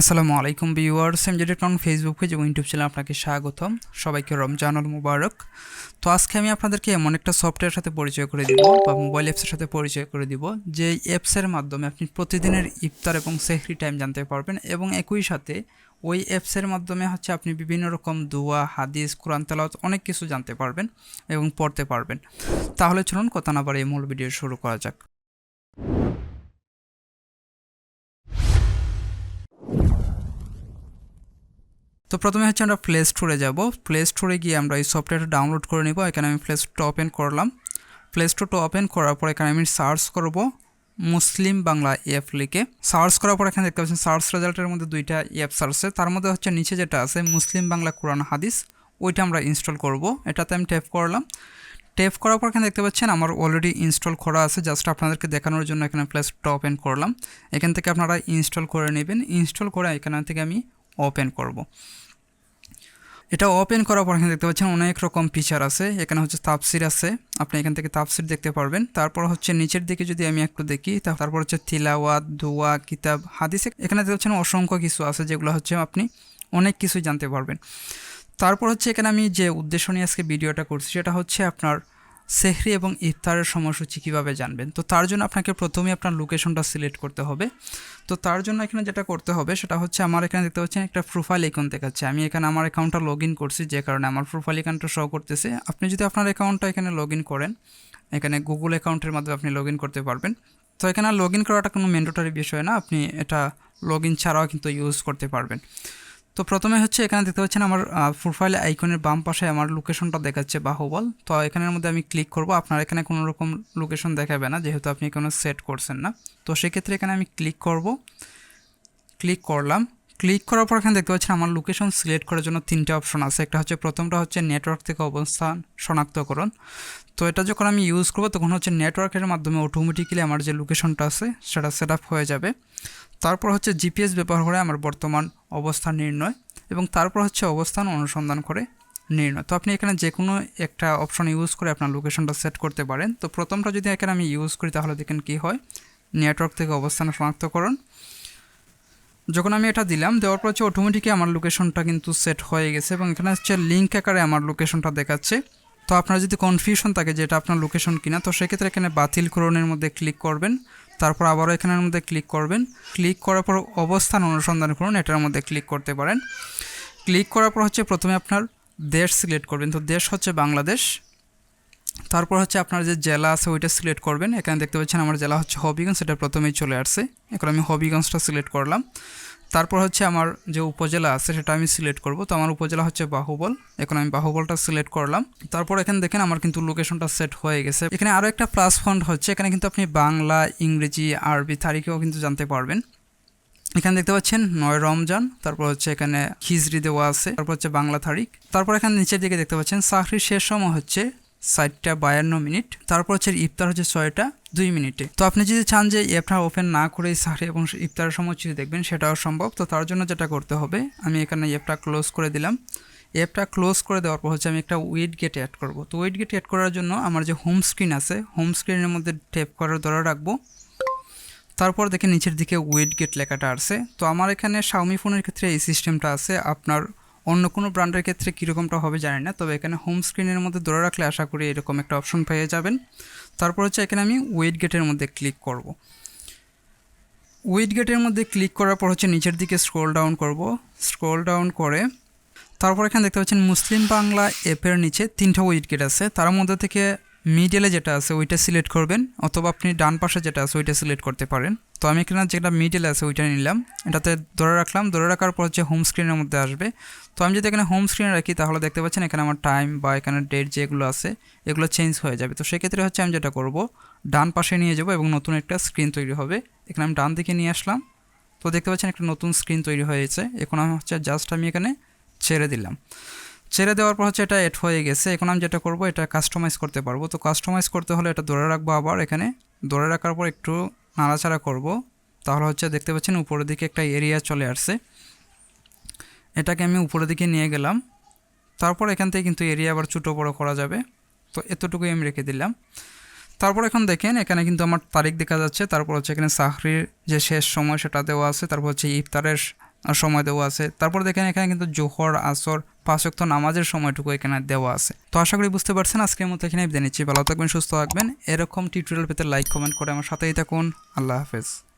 আসসালামু আলাইকুম viewers MZ account Facebook page এবং ইউটিউব চ্যানেল আপনাকে স্বাগতম। সবাইকে রমজানুল মুবারক। তো আজকে আমি আপনাদেরকে এমন একটা সফটওয়্যার সাথে পরিচয় করে দিব, বা মোবাইল অ্যাপসের সাথে পরিচয় করে দিব, যে অ্যাপসের মাধ্যমে আপনি প্রতিদিনের ইফতার এবং সেহরি টাইম জানতে পারবেন এবং একই সাথে ওই অ্যাপসের মাধ্যমে হচ্ছে আপনি বিভিন্ন রকম দোয়া, হাদিস, কোরআন তেলাওয়াত অনেক কিছু জানতে পারবেন এবং পড়তে পারবেন। তাহলে চলুন কথা না বাড়িয়ে মূল ভিডিও শুরু করা যাক। তো প্রথমে হচ্ছে আমরা প্লে স্টোরে যাব। প্লে স্টোরে গিয়ে আমরা এই সফটওয়্যারটা ডাউনলোড করে নিব। এখানে আমি প্লে স্টোরটা ওপেন করলাম। প্লে স্টোরটা ওপেন করার পর এখানে আমি সার্চ করব মুসলিম বাংলা অ্যাপ লিখে। সার্চ করার পর এখানে দেখতে পাচ্ছেন সার্চ রেজাল্টের মধ্যে দুইটা অ্যাপস আছে। তার মধ্যে হচ্ছে নিচে যেটা আছে মুসলিম বাংলা কোরআন হাদিস, ওইটা আমরা ইনস্টল করব। এটাতে আমি ট্যাপ করলাম। ট্যাপ করার পর এখানে দেখতে পাচ্ছেন আমার অলরেডি ইনস্টল করা আছে। জাস্ট আপনাদেরকে দেখানোর জন্য এখানে প্লে স্টোরটা ওপেন করলাম। এখান থেকে আপনারা ইনস্টল করে নেবেন। ইনস্টল করে এখান থেকে আমি ওপেন করব। এটা ওপেন করার পর এখানে দেখতে পাচ্ছেন অনেক রকম ফিচার আছে। এখানে হচ্ছে তাপসির আছে। আপনি এখান থেকে তাপসির দেখতে পারবেন। তারপর হচ্ছে নিচের দিকে যদি আমি একটু দেখি তারপর হচ্ছে তিলাওয়াত, দোয়া, কিতাব, হাদিস, এখানে দেখতে পাচ্ছেন অসংখ্য কিছু আছে যেগুলো হচ্ছে আপনি অনেক কিছুই জানতে পারবেন। তারপর হচ্ছে এখানে আমি যে উদ্দেশ্য নিয়ে আজকে ভিডিওটা করছি, সেটা হচ্ছে আপনার সেহরি এবং ইফতারের সময়সূচি কীভাবে জানবেন? তো তার জন্য আপনাকে প্রথমে আপনার লোকেশনটা সিলেক্ট করতে হবে। তো তার জন্য এখানে যেটা করতে হবে, সেটা হচ্ছে আমার এখানে দেখতে পাচ্ছেন একটা প্রোফাইল অ্যাকাউন্ট দেখাচ্ছে। আমি এখানে আমার অ্যাকাউন্টটা লগ ইন করছি, যে কারণে আমার প্রোফাইল অ্যাকাউন্টটা শো করতেছে। আপনি যদি আপনার অ্যাকাউন্টটা এখানে লগ ইন করেন, এখানে গুগল অ্যাকাউন্টের মাধ্যমে আপনি লগ ইন করতে পারবেন। তো এখানে লগ ইন করাটা কোনো ম্যান্ডেটরি বিষয় না, আপনি এটা লগ ইন ছাড়াও কিন্তু ইউজ করতে পারবেন। তো প্রথমে হচ্ছে এখানে দেখতে পাচ্ছেন আমার প্রোফাইল আইকনের বাম পাশে আমার লোকেশনটা দেখাচ্ছে বাহুবল। তো এখানের মধ্যে আমি ক্লিক করব। আপনার এখানে কোনো রকম লোকেশন দেখাবে না, যেহেতু আপনি কোনো সেট করছেন না। তো সেক্ষেত্রে এখানে আমি ক্লিক করব। ক্লিক করলাম। ক্লিক করার পর এখানে দেখতে পাচ্ছেন আমার লোকেশন সিলেক্ট করার জন্য তিনটে অপশন আছে। একটা হচ্ছে প্রথমটা হচ্ছে নেটওয়ার্ক থেকে অবস্থান শনাক্তকরণ। তো এটা যখন আমি ইউজ করব, তখন হচ্ছে নেটওয়ার্কের মাধ্যমে অটোমেটিক্যালি আমার যে লোকেশনটা আছে, সেটা সেট হয়ে যাবে। তারপর হচ্ছে জিপিএস ব্যবহার করে আমার বর্তমান অবস্থান নির্ণয় এবং তারপর হচ্ছে অবস্থান অনুসন্ধান করে নির্ণয়। তো আপনি এখানে যে কোনো একটা অপশন ইউজ করে আপনার লোকেশনটা সেট করতে পারেন। তো প্রথমটা যদি এখানে আমি ইউজ করি, তাহলে দেখেন কী হয়? নেটওয়ার্ক থেকে অবস্থান শনাক্তকরণ। যখন আমি এটা দিলাম, দেওয়ার পর হচ্ছে অটোমেটিকই আমার লোকেশনটা কিন্তু সেট হয়ে গেছে এবং এখানে হচ্ছে লিঙ্ক আকারে আমার লোকেশনটা দেখাচ্ছে। তো আপনার যদি কনফিউশন থাকে যে এটা আপনার লোকেশন কিনা, তো সেক্ষেত্রে এখানে বাতিল করণের মধ্যে ক্লিক করবেন। তারপর আবারও এখানের মধ্যে ক্লিক করবেন। ক্লিক করার পর অবস্থান অনুসন্ধান করুন, এটার মধ্যে ক্লিক করতে পারেন। ক্লিক করার পর হচ্ছে প্রথমে আপনার দেশ সিলেক্ট করবেন। তো দেশ হচ্ছে বাংলাদেশ। তারপর হচ্ছে আপনার যে জেলা আছে ওইটা সিলেক্ট করবেন। এখানে দেখতে পাচ্ছেন আমার জেলা হচ্ছে হবিগঞ্জ, সেটা প্রথমেই চলে আসছে। এখন আমি হবিগঞ্জটা সিলেক্ট করলাম। তারপর হচ্ছে আমার যে উপজেলা আছে সেটা আমি সিলেক্ট করব। তো আমার উপজেলা হচ্ছে বাহুবল। এখন আমি বাহুবলটা সিলেক্ট করলাম। তারপর এখানে দেখেন আমার কিন্তু লোকেশনটা সেট হয়ে গেছে। এখানে আরও একটা প্লাস পয়েন্ট হচ্ছে। এখানে কিন্তু আপনি বাংলা, ইংরেজি, আরবি তারিখেও কিন্তু জানতে পারবেন। এখানে দেখতে পাচ্ছেন নয় রমজান। তারপর হচ্ছে এখানে খিজরি দেওয়া আছে। তারপর হচ্ছে বাংলা তারিখ। তারপর এখানে নিচের দিকে দেখতে পাচ্ছেন। চাকরির শেষ সময় হচ্ছে ষাটটা বায়ান্ন মিনিট। তারপর হচ্ছে ইফতার হচ্ছে ছয়টা। দুই মিনিটে। তো আপনি যদি চান যে অ্যাপটা ওপেন না করে সাহরি এবং ইফতারের সময় যদি দেখবেন সেটাও সম্ভব। তো তার জন্য যেটা করতে হবে, আমি এখানে অ্যাপটা ক্লোজ করে দিলাম। অ্যাপটা ক্লোজ করে দেওয়ার পর হচ্ছে আমি একটা ওয়েট গেট অ্যাড করব। তো ওয়েট গেট অ্যাড করার জন্য আমার যে হোম স্ক্রিন আছে হোম স্ক্রিনের মধ্যে ট্যাপ করার ধরে রাখব। তারপর দেখে নিচের দিকে ওয়েট গেট লেখাটা আছে। তো আমার এখানে শাওমি ফোনের ক্ষেত্রে এই সিস্টেমটা আছে। আপনার অন্য কোনো ব্র্যান্ডের ক্ষেত্রে কীরকমটা হবে জানি না, তবে এখানে হোম স্ক্রিনের মধ্যে ধরে রাখলে আশা করি এরকম একটা অপশন পেয়ে যাবেন। তারপর হচ্ছে এখানে আমি ওয়েট গেটের মধ্যে ক্লিক করব। ওয়েট গেটের মধ্যে ক্লিক করার পর হচ্ছে নিচের দিকে স্ক্রোল ডাউন করব। স্ক্রোল ডাউন করে তারপর এখানে দেখতে পাচ্ছেন মুসলিম বাংলা অ্যাপের নিচে তিনটা ওয়েট গেট আছে। তার মধ্যে থেকে মিডিলে যেটা আছে, ওইটা সিলেক্ট করবেন, অথবা আপনি ডান পাশে যেটা আছে, ওইটা সিলেক্ট করতে পারেন। তো আমি এখানে যেটা মিডিলে আছে, ওইটা নিলাম। এটাতে ধরে রাখলাম। ধরে রাখার পর হচ্ছে হোম স্ক্রিনের মধ্যে আসবে। তো আমি যদি এখানে হোম স্ক্রিনে রাখি, তাহলে দেখতে পাচ্ছেন এখানে আমার টাইম বা এখানে ডেট যেগুলো আছে, এগুলো চেঞ্জ হয়ে যাবে। তো সেক্ষেত্রে হচ্ছে আমি যেটা করব, ডান পাশে নিয়ে যাব এবং নতুন একটা স্ক্রিন তৈরি হবে। এখানে আমি ডান দিকে নিয়ে আসলাম। তো দেখতে পাচ্ছেন একটা নতুন স্ক্রিন তৈরি হয়েছে। এখন আমি হচ্ছে জাস্ট আমি এখানে ছেড়ে দিলাম। ছেড়ে দেওয়ার পর হচ্ছে এটা এড হয়ে গেছে। এখন আমি যেটা করব, এটা কাস্টমাইজ করতে পারব। তো কাস্টমাইজ করতে হলে এটা ধরে রাখব আবার এখানে। ধরে রাখার পর একটু নাড়াচাড়া করব। তাহলে হচ্ছে দেখতে পাচ্ছেন উপরের দিকে একটা এরিয়া চলে আসছে। এটাকে আমি উপরের দিকে নিয়ে গেলাম। তারপর এখান থেকে কিন্তু এরিয়া আবার ছোটো বড়ো করা যাবে। তো এতটুকুই আমি রেখে দিলাম। তারপর এখন দেখেন, এখানে কিন্তু আমার তারিখ দেখা যাচ্ছে। তারপর হচ্ছে এখানে চাকরির যে শেষ সময় সেটা দেওয়া আছে। তারপর হচ্ছে ইফতারের সময় দেওয়া আছে। তারপর দেখেন এখানে কিন্তু জোহর, আসর পাঁচক্ত নামাজের সময়টুকু এখানে দেওয়া আছে। তো আশা করি বুঝতে পারছেন, আজকের মতো এখানে বিদায় নিচ্ছি। ভালো থাকবেন, সুস্থ থাকবেন। এরকম টিউটোরিয়াল পেতে লাইক কমেন্ট করে আমার সাথেই থাকুন। আল্লাহ হাফেজ।